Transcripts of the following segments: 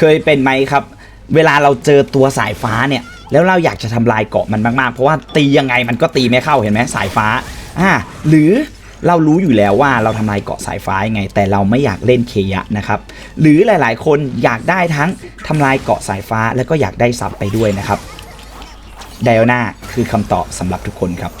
เคยเป็นไหมครับ เวลาเราเจอตัวสายฟ้าเนี่ย แล้วเราอยากจะทำลายเกาะมันมากๆ เพราะว่าตียังไงมันก็ตีไม่เข้าเห็นไหมสายฟ้าอ่าหรือเรารู้อยู่แล้วว่าเราทำลายเกาะสายฟ้ายังไง แต่เราไม่อยากเล่นเคยะนะครับ หรือหลายๆ คนอยากได้ทั้งทำลายเกาะสายฟ้าแล้วก็อยากได้ซับไปด้วยนะครับไดโอนาคือคำตอบสำหรับทุกคนครับ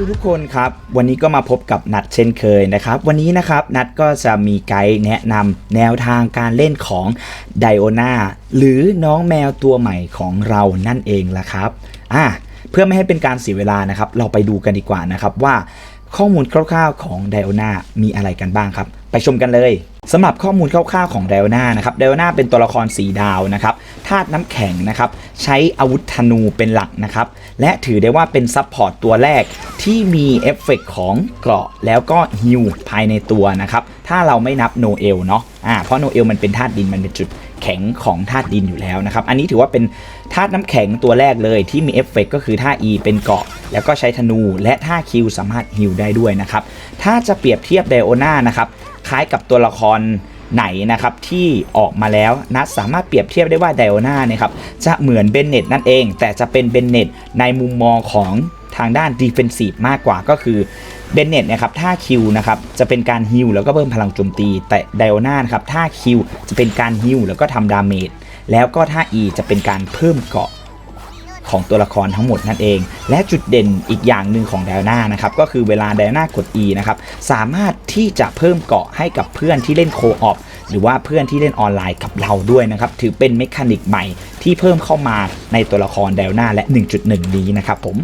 ทุกทุกคนครับวันนี้ก็มาพบกับนัดเช่นเคยนะครับ วันนี้นะครับนัดก็จะมีไกด์แนะนำแนวทางการเล่นของไดโอนาหรือน้องแมวตัวใหม่ของเรานั่นเองละครับอะเพื่อไม่ให้เป็นการเสียเวลานะครับ เราไปดูกันดีกว่านะครับว่าข้อมูลคร่าวๆของไดโอนามีอะไรกันบ้างครับ ไปชมกันเลย สำหรับข้อมูลคร่าวๆของไดโอนานะครับไดโอนาเป็นตัวละครสีดาวนะครับธาตุน้ำแข็งนะครับใช้อาวุธธนูเป็นหลักนะครับและถือได้ว่าเป็นซับพอร์ตตัวแรกที่มีเอฟเฟกต์ของเกราะแล้วก็ฮิวภายในตัวนะครับถ้าเราไม่นับโนเอลเนาะอ่าเพราะโนเอลมันเป็นธาตุดินมันเป็นจุดแข็งของธาตุดินอยู่แล้วนะครับอันนี้ถือว่าเป็นธาตุน้ำแข็งตัวแรกเลยที่มีเอฟเฟกต์ก็คือท่า E เป็นเกาะ แล้วก็ใช้ธนู และท่า Q สามารถฮิวได้ด้วยนะครับถ้าจะเปรียบเทียบไดโอนานะครับ ล้ายกับตัวละครไหนนะครับที่ออกมาแล้วนะสามารถเปรียบเทียบได้ว่าไดโอนาเนี่ยครับจะเหมือนเบนเน็ตนั่นเอง แต่จะเป็นเบนเน็ตในมุมมองของทางด้านดีเฟนซีฟมากกว่าก็คือเบนเน็ตนะครับท่าคิวนะครับจะเป็นการฮิลแล้วก็เพิ่มพลังโจมตี แต่ไดโอนานครับท่าคิวจะเป็นการฮิลแล้วก็ทำดาเมจแล้วก็ท่า E จะเป็นการเพิ่มเกาะ ของตัวละครทั้งหมดนั่นเอง และจุดเด่นอีกอย่างหนึ่งของไดอาน่านะครับก็คือเวลาไดอาน่ากด E นะครับสามารถที่จะเพิ่มเกาะให้กับเพื่อนที่เล่นโคออฟหรือว่าเพื่อนที่เล่นออนไลน์กับเราด้วยนะครับถือเป็นเมคานิกใหม่ที่เพิ่มเข้ามาในตัวละครไดอาน่าและ 1.1 นี้นะครับผม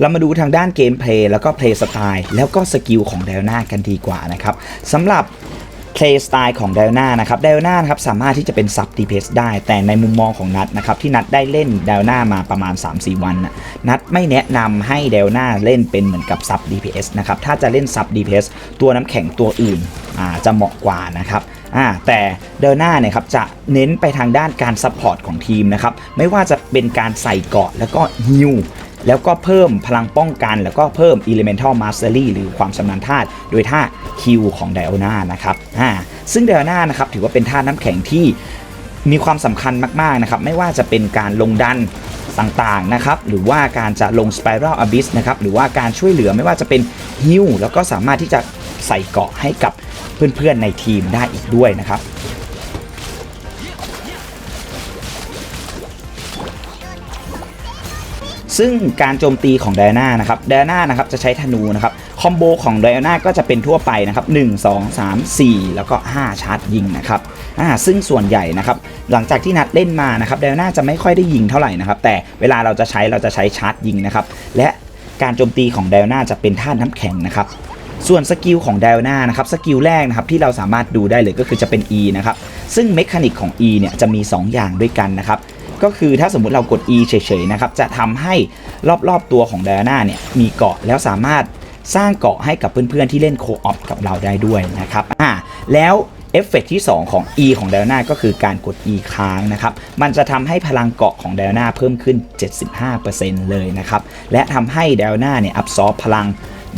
เรามาดูทางด้านเกมเพลย์แล้วก็เพลย์สไตล์แล้วก็สกิลของไดอาน่ากันดีกว่านะครับสำหรับ เพลย์สไตล์ของไดอาน่านะครับไดอาน่านะครับสามารถที่จะเป็นซับดีเพสได้ แต่ในมุมมองของนัดนะครับที่นัดได้เล่นไดอาน่ามาประมาณ 3-4 วันนะนัดไม่แนะนำให้ไดอาน่าเล่นเป็นเหมือนกับซับ DPS นะครับถ้าจะเล่นซับ DPS ตัวน้ำแข็งตัวอื่นจะเหมาะกว่านะครับแต่เดอร์นาเนี่ยครับจะเน้นไปทางด้านการซัพพอร์ตของทีมนะครับไม่ว่าจะเป็นการใส่เกาะแล้วก็ฮิว แล้วก็เพิ่มพลังป้องกัน แล้วก็เพิ่ม Elemental Mastery หรือความชำนาญธาตุโดยท่า Q ของ d i โอนานะครับอ่าซึ่ง d i โอนานะครับถือว่าเป็นธาตุน้ำแข็งที่มีความสำคัญมากๆนะครับไม่ว่าจะเป็นการลงดันต่างๆนะครับหรือว่าการจะลง Spiral Abyss นะครับหรือว่าการช่วยเหลือไม่ว่าจะเป็นฮิวแล้วก็สามารถที่จะใส่เกาะให้กับเพื่อนๆในทีมได้อีกด้วยนะครับ ซึ่งการโจมตีของไดอาน่านะครับไดอาน่านะครับจะใช้ธนูนะครับคอมโบของไดอาน่าก็จะเป็นทั่วไปนะครับ1 2 3 4 แล้วก็ 5 ชาร์จยิงนะครับอ่าซึ่งส่วนใหญ่นะครับหลังจากที่นัดเล่นมานะครับไดอาน่าจะไม่ค่อยได้ยิงเท่าไหร่นะครับแต่เวลาเราจะใช้เราจะใช้ชาร์จยิงนะครับและการโจมตีของไดอาน่าจะเป็นท่าน้ำแข็งนะครับส่วนสกิลของไดอาน่านะครับสกิลแรกนะครับที่เราสามารถดูได้เลยก็คือจะเป็น E นะครับซึ่งเมคานิกของ E เนี่ยจะมี 2 อย่างด้วยกันนะครับ ก็คือถ้าสมมุติเรากด E เฉยๆนะครับจะทำให้รอบๆตัวของไดอาน่าเนี่ยมีเกาะแล้วสามารถสร้างเกาะให้กับเพื่อนๆที่เล่นโคออฟกับเราได้ด้วยนะครับอ่าแล้วเอฟเฟกต์ที่ 2 ของ E ของไดอาน่าก็คือการกด E ค้างนะครับ มันจะทำให้พลังเกาะของไดอาน่าเพิ่มขึ้น 75%เลยนะครับ และทำให้ไดอาน่าเนี่ยอับซอร์พลัง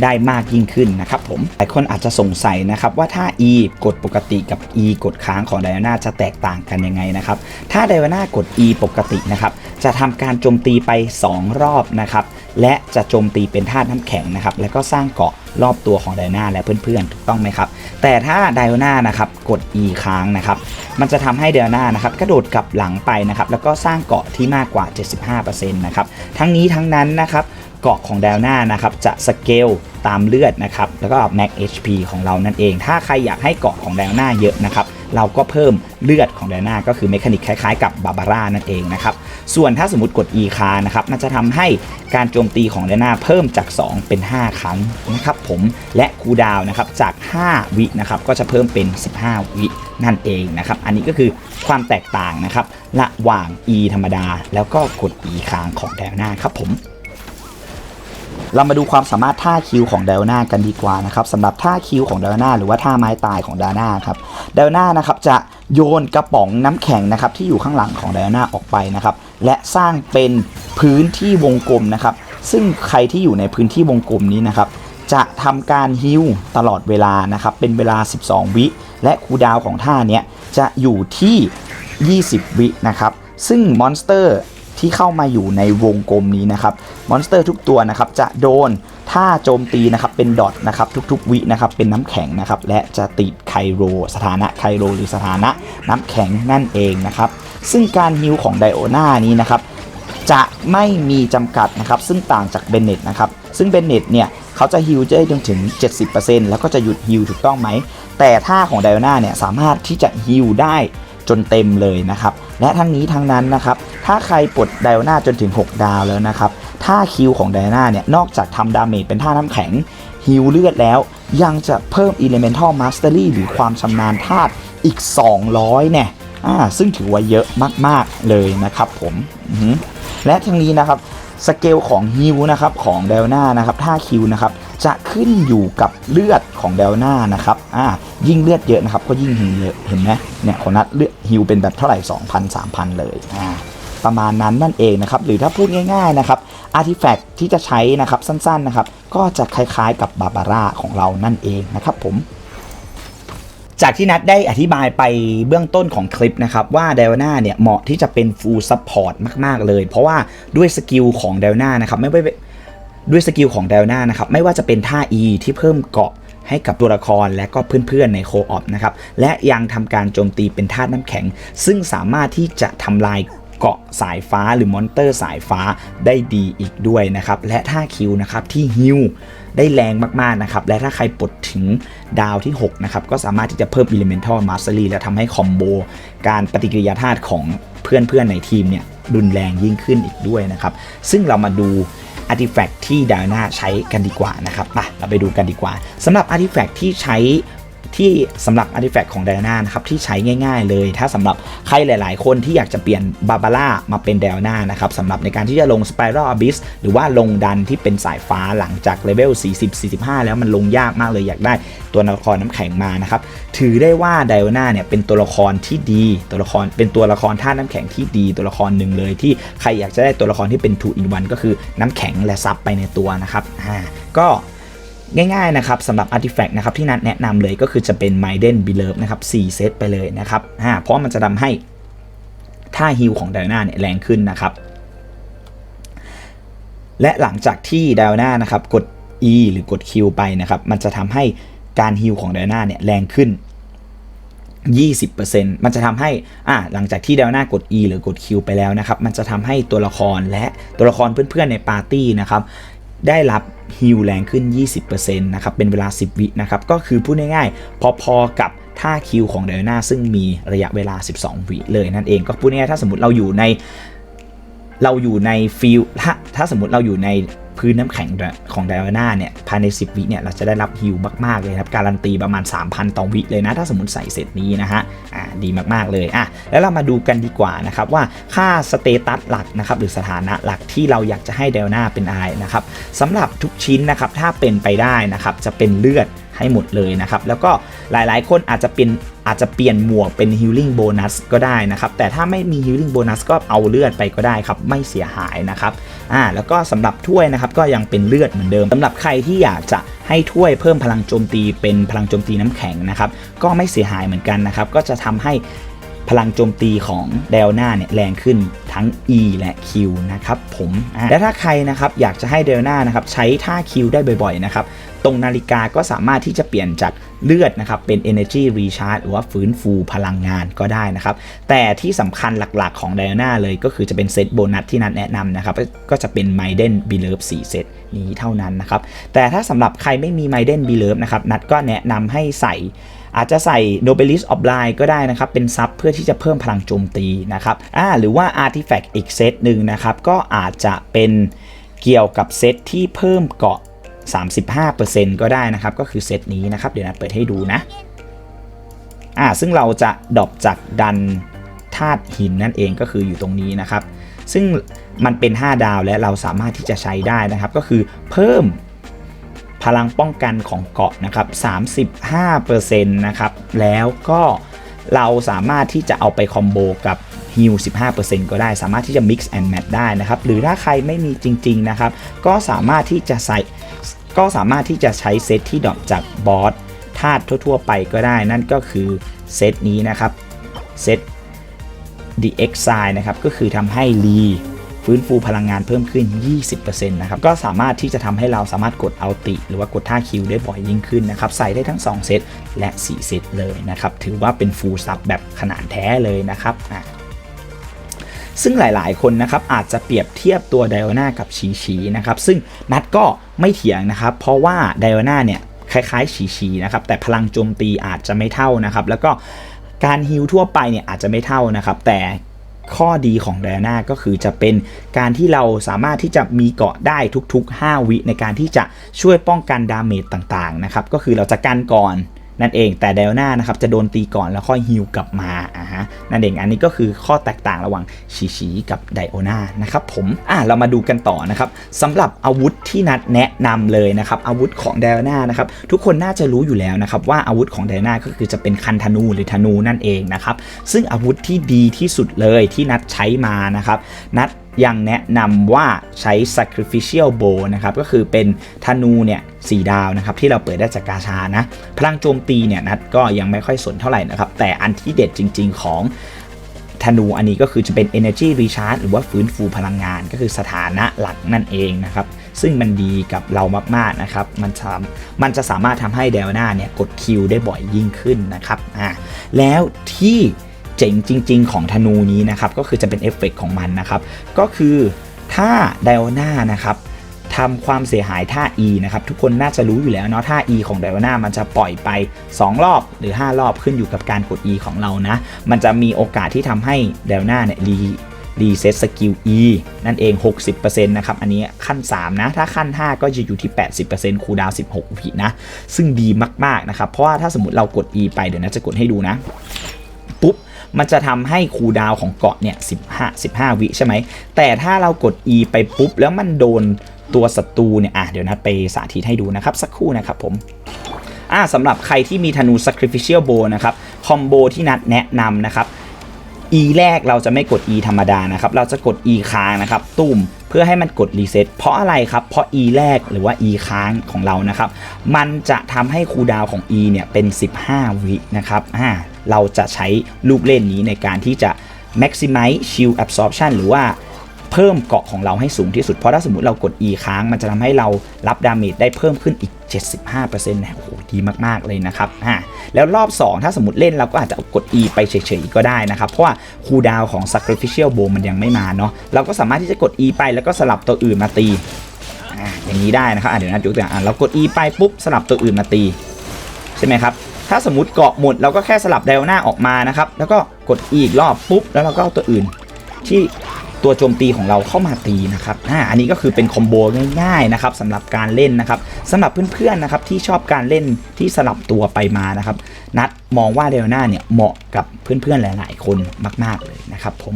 ได้มากยิ่งขึ้นนะครับผมหลายคนอาจจะสงสัยนะครับว่าถ้า E กดปกติกับ E กดค้างของไดอาน่าจะแตกต่างกันยังไงนะครับถ้าไดอาน่ากด E ปกตินะครับจะทำการโจมตีไป 2 รอบนะครับและจะโจมตีเป็นธาตุน้ำแข็งนะครับแล้วก็สร้างเกาะรอบตัวของไดอาน่าและเพื่อนๆ ถูกต้องไหมครับ แต่ถ้าไดอาน่านะครับกด E ค้างนะครับ มันจะทำให้ไดอาน่านะครับกระโดดกลับหลังไปนะครับ แล้วก็สร้างเกาะที่มากกว่า 75%นะครับ ทั้งนี้ทั้งนั้นนะครับ เกาะของ d ด l น่านะครับจะสเกลตามเลือดนะครับแล้วก็ Max HP ของเรานั่นเอง ถ้าใครอยากให้เกาะของ d ด l น่าเยอะนะครับเราก็เพิ่มเลือดของ d ด l น่าก็คือเมคานิกคล้ายๆกับบาบาร่านั่นเองนะครับส่วนถ้าสมมติกด E คานะครับมันจะทำให้การโจมตีของ d ด l น่าเพิ่มจาก 2 เป็น 5 ครั้งนะครับผมและคูดาวนะครับจาก 5 วินะครับก็จะเพิ่มเป็น 15 วินั่นเองนะครับอันนี้ก็คือความแตกต่างนะครับระหว่าง E ธรรมดา แล้วก็กด E ค้างของ d ด l น่าครับผม เรามาดูความสามารถท่าคิวของเดลนากันดีกว่านะครับสำหรับท่าคิวของเดลนาหรือว่าท่าไม้ตายของดลนาครับเดลนานะครับจะโยนกระป๋องน้ำแข็งนะครับที่อยู่ข้างหลังของไดอาน่าออกไปนะครับและสร้างเป็นพื้นที่วงกลมนะครับซึ่งใครที่อยู่ในพื้นที่วงกลมนี้นะครับจะทำการฮิวตลอดเวลานะครับเป็นเวลา 12 วิ และคูดาวของท่าเนี้ยจะอยู่ที่ 20 วินะครับซึ่งมอนสเตอร์ ที่เข้ามาอยู่ในวงกลมนี้นะครับมอนสเตอร์ทุกตัวนะครับจะโดนท่าโจมตีนะครับเป็นดอทนะครับทุกๆวินะครับเป็นน้ำแข็งนะครับและจะติดไคโรสถานะไคโรหรือสถานะน้ำแข็งนั่นเองนะครับซึ่งการฮิวของไดโอนานี้นะครับจะไม่มีจำกัดนะครับซึ่งต่างจากเบนเน็ตนะครับซึ่งเบนเน็ตเนี่ยเขาจะฮิลได้จนถึง 70%แล้วก็จะหยุดฮิลถูกต้องไหมแต่ท่าของไดโอนาเนี่ยสามารถที่จะฮิลได้ จนเต็มเลยนะครับ และทั้งนี้ทั้งนั้นนะครับ ถ้าใครปลดไดโอนาจนถึง 6 ดาวแล้วนะครับท่าคิวของไดโอนาเนี่ยนอกจากทำดาเมจเป็นท่าน้ำแข็งฮิลเลือดแล้ว ยังจะเพิ่ม Elemental Mastery หรือความชำนาญธาตุอีก 200เนี่ยอ่าซึ่งถือว่าเยอะมาก ๆ เลยนะครับผมและทั้งนี้นะครับสเกลของฮิวนะครับของเดลนานะครับท่าคิวนะครับ จะขึ้นอยู่กับเลือดของเดลนานะครับอ่ายิ่งเลือดเยอะนะครับ ก็ยิ่งฮิวเยอะเห็นไหมเนี่ยของนัดเลือดฮิวเป็นแบบเท่าไหร่ 2,000 3,000 เลยอ่าประมาณนั้นนั่นเองนะครับ หรือถ้าพูดง่ายๆนะครับอาร์ติแฟกต์ที่จะใช้นะครับสั้นๆนะครับ ก็จะคล้ายๆกับบาบาร่าของเรานั่นเองนะครับผมจากที่นัดได้อธิบายไปเบื้องต้นของคลิปนะครับ ว่าเดลนาเนี่ยเหมาะที่จะเป็น full support มาก ๆ เลย เพราะว่าด้วยสกิลของเดลนานะครับไม่ไม่ ด้วยสกิลของเดลนานะครับไม่ว่าจะเป็นท่า E ที่เพิ่มเกาะให้กับตัวละครและก็เพื่อนๆในโคออปนะครับและยังทำการโจมตีเป็นธาตุน้ำแข็ง ซึ่งสามารถที่จะทำลายเกาะสายฟ้าหรือมอนเตอร์สายฟ้าได้ดีอีกด้วยนะครับและท่าคิวนะครับที่ฮิวได้แรงมากๆนะครับและถ้าใครปลดถึงดาวที่6นะครับก็สามารถที่จะเพิ่ม Elemental Mastery และทำให้คอมโบการปฏิกิริยาธาตุของเพื่อนๆในทีมเนี่ยรุนแรงยิ่งขึ้นอีกด้วยนะครับซึ่งเรามาดู์ติแฟกที่ดาวนาใช้กันดีกว่านะครับไปเราไปดูกันดีกว่าสำหรับ Artifact ที่ใช้ ที่สำหรับ Artifact ของ d ด a นานะครับที่ใช้ง่าย ๆ เลย ถ้าสำหรับใครหลาย ๆ คนที่อยากจะเปลี่ยนบาบาร่ามาเป็น d ด a นานะครับสำหรับในการที่จะลง Spiral Abyss หรือว่าลงดันที่เป็นสายฟ้าหลังจากเลเวล40-45 แล้วมันลงยากมากเลยอยากได้ตัวละครน้ำแข็งมานะครับถือได้ว่าไดโอนาเนี่ยเป็นตัวละครที่ดีตัวละครเป็นตัวละครท่าตุน้ำแข็งที่ดีตัวละครหนึ่งเลย ที่ใครอยากจะได้ตัวละครที่เป็น2 in 1ก็คือน้ำแข็งและซับไปในตัวนะครับอ่าก็ ง่ายๆนะครับสำหรับ Artifact นะครับที่นัดแนะนำเลยก็คือจะเป็น m i d e n b e l o v e นะครับ4เซตไปเลยนะครับเพราะมันจะทำให้ท่าฮิลของไดโอนาเนี่ยแรงขึ้นนะครับและหลังจากที่ไดโอนานะครับกด E หรือกด Q ไปนะครับมันจะทำให้การฮิลของไดโอนาเนี่ยแรงขึ้น 20%มันจะทำให้อ่าหลังจากที่เดลนากด E หรือกด Q ไปแล้วนะครับ มันจะทำให้ตัวละครและตัวละครเพื่อนๆในปาร์ตี้นะครับ ได้รับฮิลแรงขึ้น 20%นะครับเป็นเวลา 10 วินะครับก็คือพูดง่ายๆ พอๆกับท่าคิวของเดลนาซึ่งมีระยะเวลา 12 วิเลยนั่นเองก็พูดง่ายๆถ้าสมมติเราอยู่ในเราอยู่ในฟิลถ้าถ้าสมมติเราอยู่ใน พื้นน้ำแข็งของไดอาน่าเนี่ยภายใน 10 วิเนี่ยเราจะได้รับฮิลมากๆเลยครับการันตีประมาณ 3,000 ต่อวิเลยนะ ถ้าสมมติใส่เสร็จนี้นะฮะอ่าดีมากๆเลยอะแล้วเรามาดูกันดีกว่านะครับว่าค่าสเตตัสหลักนะครับหรือสถานะหลักที่เราอยากจะให้เดลนาเป็นอะไรนะครับสำหรับทุกชิ้นนะครับถ้าเป็นไปได้นะครับจะเป็นเลือดให้หมดเลยนะครับแล้วก็หลายๆ คนอาจจะเป็น อาจจะเปลี่ยนหมวกเป็น healing bonus ก็ได้นะครับ แต่ถ้าไม่มี healing bonus ก็เอาเลือดไปก็ได้ครับ ไม่เสียหายนะครับอ่าแล้วก็สำหรับถ้วยนะครับก็ยังเป็นเลือดเหมือนเดิมสำหรับใครที่อยากจะให้ถ้วยเพิ่มพลังโจมตีเป็นพลังโจมตีน้ำแข็งนะครับ ก็ไม่เสียหายเหมือนกันนะครับ ก็จะทำให้ พลังโจมตีของเดลนาเนี่ยแรงขึ้นทั้ง E และ Q นะครับผมและถ้าใครนะครับอยากจะให้เดลนานะครับใช้ท่า Q ได้บ่อยๆนะครับตรงนาฬิกาก็สามารถที่จะเปลี่ยนจากเลือดนะครับเป็น energy recharge หรือว่าฟื้นฟูพลังงานก็ได้นะครับ แต่ที่สำคัญหลักๆ ของ Diana เลยก็คือจะเป็นเซตโบนัสที่นัดแนะนำนะครับ ก็จะเป็น Maiden b e l o v e 4เซตนี้เท่านั้นนะครับ แต่ถ้าสำหรับใครไม่มี Maiden b e l o v e นะครับ นัดก็แนะนำให้ใส่ อาจจะใส่ Nobilis of Line ก็ได้นะครับ เป็นซับเพื่อที่จะเพิ่มพลังโจมตีนะครับอ่าหรือว่า Artifact อีกเซตหนึ่งนะครับ ก็อาจจะเป็นเกี่ยวกับเซตที่เพิ่มเกาะ 35%ก็ได้นะครับ ก็คือเซตนี้นะครับ เดี๋ยวนัดเปิดให้ดูนะอ่าซึ่งเราจะดรอปจากดันธาตุหินนั่นเองก็คืออยู่ตรงนี้นะครับ ซึ่งมันเป็น 5 ดาวและเราสามารถที่จะใช้ได้นะครับ ก็คือเพิ่ม พลังป้องกันของเกาะนะครับ35%นะครับแล้วก็เราสามารถที่จะเอาไปคอมโบกับฮิล15%ก็ได้ สามารถที่จะ mix and match ได้นะครับ หรือถ้าใครไม่มีจริง ๆ นะครับ ก็สามารถที่จะใส่ก็สามารถที่จะใช้เซตที่ดรอปจากบอสธาตุทั่ว ๆ ไปก็ได้ นั่นก็คือเซตนี้นะครับ เซต The Exile นะครับ ก็คือทำให้รี ฟื้นฟูพลังงานเพิ่มขึ้น 20%นะครับ ก็สามารถที่จะทำให้เราสามารถกดอัลติ หรือว่ากดท่าคิวได้บ่อยยิ่งขึ้นนะครับ ใส่ได้ทั้ง 2 เซตและ 4 เซตเลยนะครับ ถือว่าเป็นฟูลซับแบบขนาดแท้เลยนะครับซึ่งหลาย ๆ คนนะครับอาจจะเปรียบเทียบตัวไดโอนากับชีชีนะครับ ซึ่งนัดก็ไม่เถียงนะครับ เพราะว่าไดโอนาเนี่ยคล้ายๆชีชีนะครับแต่พลังโจมตีอาจจะไม่เท่านะครับ แล้วก็การฮิลทั่วไปเนี่ยอาจจะไม่เท่านะครับ แต่ ข้อดีของไดอาน่าก็คือจะเป็นการที่เราสามารถที่จะมีเกาะได้ทุกๆ 5 วิในการที่จะช่วยป้องกันดาเมจต่างๆนะครับก็คือเราจะกันก่อน นั่นเองแต่ไดอน่านะครับจะโดนตีก่อนแล้วค่อยฮิลกลับมาอ่าฮะนั่นเองอันนี้ก็คือข้อแตกต่างระหว่างชีชีกับไดโอนานะครับผมอะเรามาดูกันต่อนะครับสำหรับอาวุธที่นัดแนะนำเลยนะครับอาวุธของไดโอนานะครับทุกคนน่าจะรู้อยู่แล้วนะครับว่าอาวุธของไดโอนาก็คือจะเป็นคันธนูหรือธนูนั่นเองนะครับซึ่งอาวุธที่ดีที่สุดเลยที่นัดใช้มานะครับนัด ยังแนะนำว่าใช้ sacrificial bow นะครับก็คือเป็นธนูเนี่ยสีดาวนะครับที่เราเปิดได้จากกาชานะพลังโจมตีเนี่ยนัดก็ยังไม่ค่อยสนเท่าไหร่นะครับแต่อันที่เด็ดจริง ๆ ของธนูอันนี้ก็คือจะเป็น energy recharge หรือว่าฟื้นฟูพลังงาน ก็คือสถานะหลักนั่นเองนะครับซึ่งมันดีกับเรามากๆนะครับมันทำมันจะสามารถทำให้เดลนาเนี่ยกดคิวได้บ่อยยิ่งขึ้นนะครับอ่าแล้วที่ จ๋งจริง ๆ ของธนูนี้นะครับก็คือจะเป็นเอฟเฟกต์ของมันนะครับก็คือถ้าไดโอนานะครับทำความเสียหายท่า E นะครับทุกคนน่าจะรู้อยู่แล้วเนาะท่า E ของไดโอนามันจะปล่อยไป 2 รอบหรือ 5 รอบขึ้นอยู่กับการกด E ของเรานะมันจะมีโอกาสที่ทำให้ไดโอนาเนี่ยรีรีเซ็ตสกิล E นั่นเอง 60%นะครับ อันนี้ขั้น 3 นะ ถ้าขั้น 5 ก็จะอยู่ที่ 80%คูดาว 16 วินะ ซึ่งดีมาก ๆ นะครับ เพราะว่าถ้าสมมติเรากด E ไป เดี๋ยวนะจะกดให้ดูนะ มันจะทำให้คูดาวของเกาะเนี่ย15 15 วิใช่ไหม แต่ถ้าเรากด E ไปปุ๊บ แล้วมันโดนตัวศัตรูเนี่ยอะเดี๋ยวนัดไปสาธิตให้ดูนะครับ สักครู่นะครับผมอ่าสำหรับใครที่มีธนู sacrificial bow นะครับ คอมโบที่นัดแนะนำนะครับ E แรกเราจะไม่กด E ธรรมดานะครับ เราจะกด E ค้างนะครับตุ่มเพื่อให้มันกดรีเซ็ตเพราะอะไรครับ เพราะ E แรกหรือว่า E ค้างของเรานะครับ มันจะทำให้คูดาวของ E เนี่ยเป็น 15 วินะครับอ่า เราจะใช้ลูกเล่นนี้ในการที่จะ maximize shield absorption หรือว่าเพิ่มเกาะของเราให้สูงที่สุด เพราะถ้าสมมติเรากด E ค้างมันจะทำให้เรารับดาเมจได้เพิ่มขึ้นอีก 75%นะโอ้โหดีมาก ๆ เลยนะครับอ่าแล้วรอบ 2 ถ้าสมมติเล่นเราก็อาจจะกด E ไปเฉยๆก็ได้นะครับ เพราะว่าคูดาวของ Sacrificial Bow มันยังไม่มาเนาะเราก็สามารถที่จะกด E ไปแล้วก็สลับตัวอื่นมาตีอย่างนี้ได้นะครับเดี๋ยวนะยกตัวอย่างเรากด E ไปปุ๊บสลับตัวอื่นมาตี ใช่ไหมครับ ถ้าสมมติเกาะหมดเราก็แค่สลับไดโอน่าออกมานะครับ แล้วก็กดอีกรอบปุ๊บ แล้วเราก็เอาตัวอื่น ที่ตัวโจมตีของเราเข้ามาตีนะครับอ่าอันนี้ก็คือเป็นคอมโบง่ายๆนะครับสำหรับการเล่นนะครับสำหรับเพื่อนๆนะครับที่ชอบการเล่นที่สลับตัวไปมานะครับ นัดมองว่าเดลน่าเนี่ยเหมาะกับเพื่อนๆหลาย ๆ คนมาก ๆเลยนะครับผม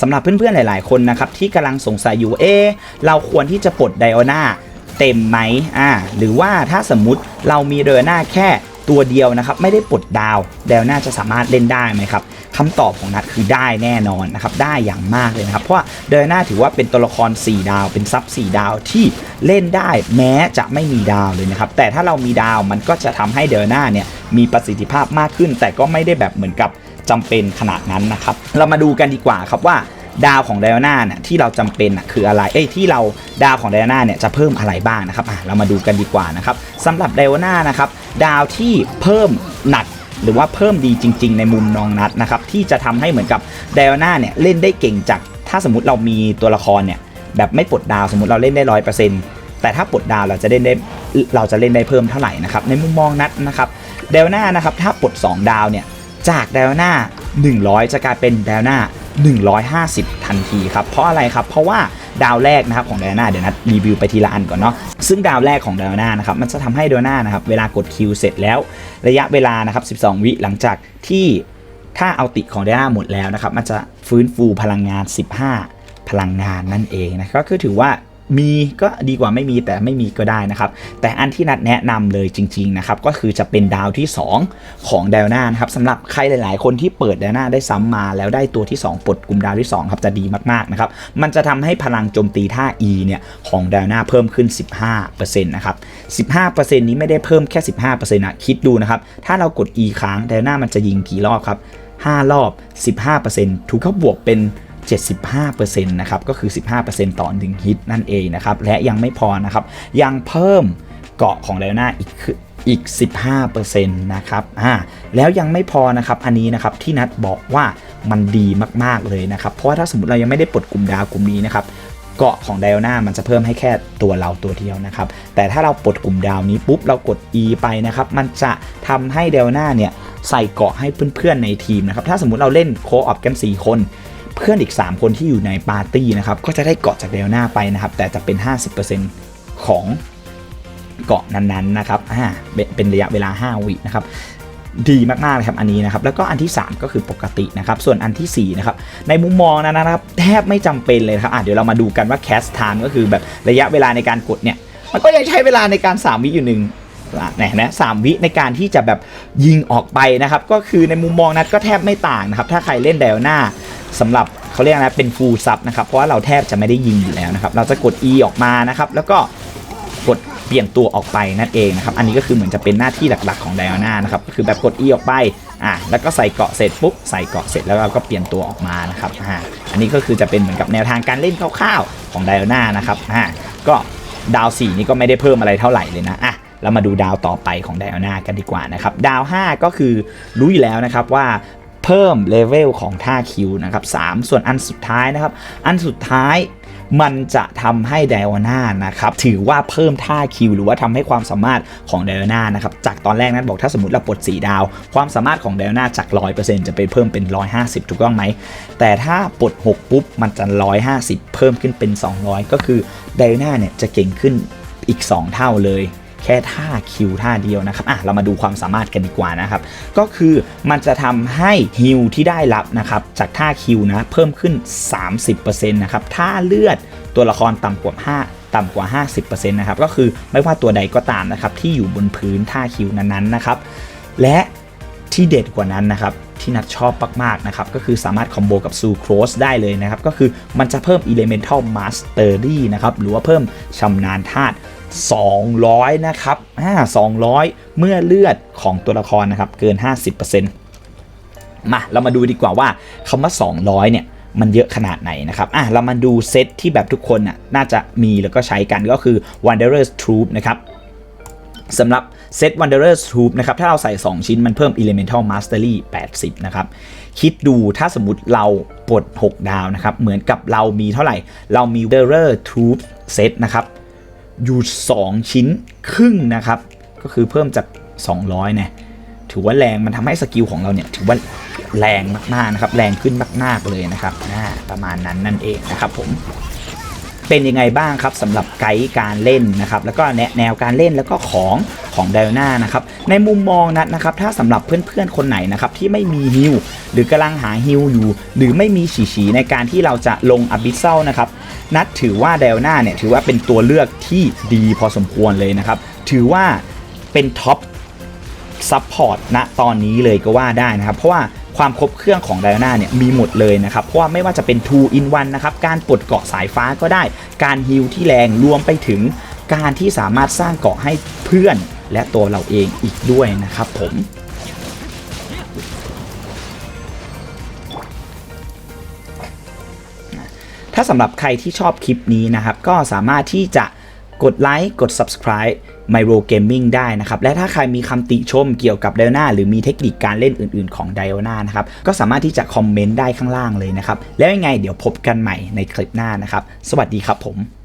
สำหรับเพื่อนๆหลาย ๆ คนนะครับที่กำลังสงสัยอยู่เอเราควรที่จะปลดไดโอนาเต็มไหมอ่าหรือว่าถ้าสมมุติเรามีไดโอนาแค่ ตัวเดียวนะครับไม่ได้ปลดดาวไดโอนาจะสามารถเล่นได้ไหมครับคำตอบของนัดคือได้แน่นอนนะครับได้อย่างมากเลยนะครับเพราะว่าไดโอนาถือว่าเป็นตัวละคร 4 ดาว เป็นซับ 4 ดาวที่เล่นได้แม้จะไม่มีดาวเลยนะครับแต่ถ้าเรามีดาวมันก็จะทำให้ไดโอนาเนี่ยมีประสิทธิภาพมากขึ้น แต่ก็ไม่ได้แบบเหมือนกับจำเป็นขนาดนั้นนะครับเรามาดูกันดีกว่าครับว่า ดาวของไดอาน่าเนี่ยที่เราจำเป็นน่ะคืออะไร เอ้ยที่เราดาวของไดอาน่าเนี่ยจะเพิ่มอะไรบ้างนะครับอะเรามาดูกันดีกว่านะครับสำหรับไดอาน่านะครับดาวที่เพิ่มหนักหรือว่าเพิ่มดีจริง ๆ ในมุมน้องนัดนะครับที่จะทำให้เหมือนกับไดอาน่าเนี่ยเล่นได้เก่งจากถ้าสมมติเรามีตัวละครเนี่ยแบบไม่ปลดดาวสมมติเราเล่นได้ร้อยเปอร์เซ็นต์แต่ถ้าปลดดาวเราจะเล่นได้เราจะเล่นได้เพิ่มเท่าไหร่นะครับในมุมมองนัดนะครับเดลน่านะครับถ้าปลด 2 ดาวเนี่ยจากเดลน่า100 จะกลายเป็นเดลน่า 150 ทันทีครับ เพราะอะไรครับ เพราะว่าดาวแรกนะครับของเดลน่าเดี๋ยวนัดรีวิวไปทีละอันก่อนเนาะซึ่งดาวแรกของเดลน่านะครับมันจะทำให้เดลน่านะครับเวลากดคิวเสร็จแล้ว ระยะเวลานะครับ 12 วิหลังจากที่ถ้าเอาติของเดลน่าหมดแล้วนะครับมันจะฟื้นฟูพลังงาน 15 พลังงานนั่นเองนะก็คือถือว่า มีก็ดีกว่าไม่มีแต่ไม่มีก็ได้นะครับ แต่อันที่นัดแนะนำเลยจริงๆนะครับก็คือจะเป็นดาวที่ 2 ของเดลนานะครับสำหรับใครหลาย ๆ คนที่เปิดเดลนาได้ซ้ำมาแล้วได้ตัวที่ 2 ปลดกลุ่มดาวที่2ครับจะดีมากๆนะครับมันจะทำให้พลังโจมตีท่า E เนี่ยของเดลนาเพิ่มขึ้น 15%นะครับ 15%นี้ไม่ได้เพิ่มแค่ 15%นะคิดดูนะครับถ้าเรากด E ค้างเดลนามันจะยิงกี่รอบครับ5รอบ 15%ถูกเขาบวกเป็น 75%นะครับก็คือ 15%ต่อ1ฮิตนั่นเองนะครับและยังไม่พอนะครับยังเพิ่มเกาะของไดโอนาอีกออีก 15%นะครับอ่าแล้วยังไม่พอนะครับอันนี้นะครับที่นัดบอกว่ามันดีมาก ๆ เลยนะครับ เพราะว่าถ้าสมมติเรายังไม่ได้ปลดกลุ่มดาวกลุ่มนี้นะครับเกาะของไดโอนามันจะเพิ่มให้แค่ตัวเราตัวเดียวนะครับ แต่ถ้าเราปลดกลุ่มดาวนี้ปุ๊บเรากด E ไปนะครับ มันจะทำให้ไดโอนาเนี่ยใส่เกาะให้เพื่อนๆในทีมนะครับ ถ้าสมมติเราเล่นโคออฟกัน 4 คน พื่อนอีก 3 คนที่อยู่ในปาร์ตี้นะครับก็จะได้เกาะจากเดลนาไปนะครับ แต่จะเป็น 50%ของเกาะนั้นๆนะครับอ่าเป็นระยะเวลา 5 วินะครับดีมากๆเลยครับอันนี้นะครับแล้วก็อันที่ 3 ก็คือปกตินะครับส่วนอันทีสี่4นะครับในมุมมองนั้นนะครับแทบไม่จำเป็นเลยครับอะเดี๋ยวเรามาดูกันว่าแคสไทม์ก็คือแบบระยะเวลาในการกดเนี่ยมันก็ยังใช้เวลาในการ 3 วิอยู่หนึ่งอะนะสามวิในการที่จะแบบยิงออกไปนะครับ ก็คือในมุมมองนั้นก็แทบไม่ต่างนะครับ ถ้าใครเล่นเดลหน้า สำหรับเขาเรียกนะเป็นฟูลซับนะครับเพราะว่าเราแทบจะไม่ได้ยิงอยู่แล้วนะครับเราจะกด E ออกมานะครับแล้วก็กดเปลี่ยนตัวออกไปนั่นเองนะครับอันนี้ก็คือเหมือนจะเป็นหน้าที่หลักๆของไดอาน่านะครับคือแบบกด E ออกไปอะแล้วก็ใส่เกาะเสร็จปุ๊บใส่เกาะเสร็จแล้วเราก็เปลี่ยนตัวออกมานะครับอ่าอันนี้ก็คือจะเป็นเหมือนกับแนวทางการเล่นคร่าวๆของไดอาน่านะครับอ่าก็ดาว4นี่ก็ไม่ได้เพิ่มอะไรเท่าไหร่เลยนะอะเรามาดูดาวต่อไปของไดอาน่ากันดีกว่านะครับ ดาว 5 ก็คือรู้อยู่แล้วนะครับว่า เพิ่มเลเวลของท่าคิวนะครับ3ส่วนอันสุดท้ายนะครับ อันสุดท้ายมันจะทำให้ไดอาน่านะครับถือว่าเพิ่มท่าคิวหรือว่าทำให้ความสามารถของไดอาน่านะครับจากตอนแรกนั้นบอกถ้าสมมติเราปลด4ดาว ความสามารถของไดอาน่าจาก 100%จะไปเพิ่มเป็น 150 ถูกต้องไหม แต่ถ้าปลด 6 ปุ๊บ มันจะ 150 เพิ่มขึ้นเป็น 200 ก็คือไดอาน่าเนี่ยจะเก่งขึ้นอีก 2 เท่าเลย แค่ท่าคิวท่าเดียวนะครับอะเรามาดูความสามารถกันดีกว่านะครับ ก็คือมันจะทำให้ฮิลที่ได้รับนะครับจากท่าคิวนะเพิ่มขึ้น 30%นะครับถ้าเลือดตัวละครต่ำกว่า 5ต่ำกว่า 50%นะครับ ก็คือไม่ว่าตัวใดก็ตามนะครับ ที่อยู่บนพื้นท่าคิวนั้นๆนะครับ และที่เด็ดกว่านั้นนะครับ ที่นัดชอบมากๆนะครับ ก็คือสามารถคอมโบกับซูโครสได้เลยนะครับ ก็คือมันจะเพิ่ม Elemental Mastery นะครับ หรือว่าเพิ่มชำนาญธาตุ 200 นะครับอ่า200 เมื่อเลือดของตัวละครนะครับเกิน 50%มาเรามาดูดีกว่าว่าคำว่า 200 เนี่ยมันเยอะขนาดไหนนะครับ อะ เรามาดูเซตที่แบบทุกคนน่ะน่าจะมีแล้วก็ใช้กันก็คือ Wanderer's Troop นะครับสำหรับเซต Wanderer's Troop นะครับ ถ้าเราใส่ 2 ชิ้นมันเพิ่ม Elemental Mastery 80 นะครับ คิดดูถ้าสมมติเราปลด 6 ดาวนะครับ เหมือนกับเรามีเท่าไหร่ เรามี Wanderer Troop เซตนะครับ อยู่ 2 ชิ้นครึ่งนะครับ ก็คือเพิ่มจาก 200เนี่ยถือว่าแรงมันทำให้สกิลของเราเนี่ยถือว่าแรงมากๆนะครับ แรงขึ้นมากๆเลยนะครับประมาณนั้นนั่นเองนะครับผม เป็นยังไงบ้างครับสำหรับไกด์การเล่นนะครับแล้วก็แนวการเล่นแล้วก็ของของไดอาน่านะครับในมุมมองนัดนะครับถ้าสำหรับเพื่อนๆคนไหนนะครับที่ไม่มีฮิลหรือกำลังหาฮิลอยู่ หรือไม่มีฉีฉีในการที่เราจะลงอบิสเซลนะครับนัดถือว่าไดอาน่าเนี่ยถือว่าเป็นตัวเลือกที่ดีพอสมควรเลยนะครับถือว่าเป็นท็อปซัพพอร์ตณตอนนี้เลยก็ว่าได้นะครับเพราะว่า ความครบเครื่องของไดอาน่าเนี่ยมีหมดเลยนะครับ เพราะว่าไม่ว่าจะเป็น 2 in 1นะครับ การปลดเกาะสายฟ้าก็ได้ การฮิลที่แรงรวมไปถึงการที่สามารถสร้างเกาะให้เพื่อนและตัวเราเองอีกด้วยนะครับผมถ้าสำหรับใครที่ชอบคลิปนี้นะครับ ก็สามารถที่จะ กดไลค์กด subscribe Myro Gaming ได้นะครับ และถ้าใครมีคำติชมเกี่ยวกับ d i o n a หรือมีเทคนิคการเล่นอื่นๆของ d i o n a นะครับ ก็สามารถที่จะคอมเมนต์ได้ข้างล่างเลยนะครับ แล้วยังไงเดี๋ยวพบกันใหม่ในคลิปหน้านะครับ สวัสดีครับผม